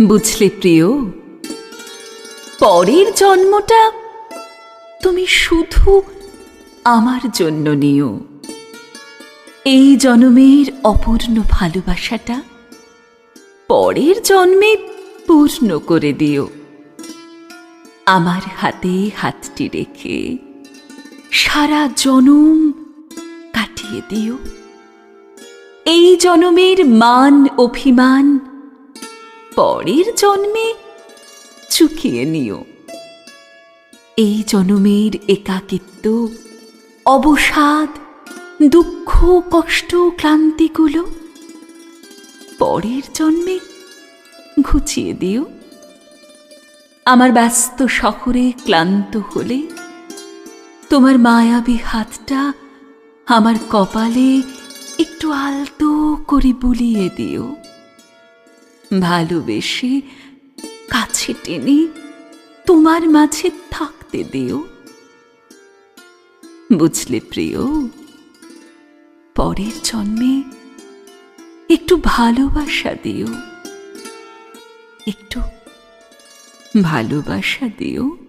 বুঝলে প্রিয়, পরের জন্মটা তুমি শুধু আমার জন্য নিও। এই জন্মের অপূর্ণ ভালোবাসাটা পরের জন্মে পূর্ণ করে দিও। আমার হাতে হাতটি রেখে সারা জনম কাটিয়ে দিও। এই জনমের মান, অভিমান পরের জন্মে চুকিয়ে নিও। এই জনমের একাকিত্ব, অবসাদ, দুঃখ, কষ্ট, ক্লান্তিগুলো পরের জন্মে ঘুচিয়ে দিও। আমার ব্যস্ত শহরে ক্লান্ত হলে তোমার মায়াবী হাতটা আমার কপালে একটু আলতো করে বুলিয়ে দিও। ভালোবেসে কাছে টেনে তোমার মাঝে থাকতে দেও। বুঝলে প্রিয়, পরের জন্মে একটু ভালোবাসা দিও। একটু ভালোবাসা দিও।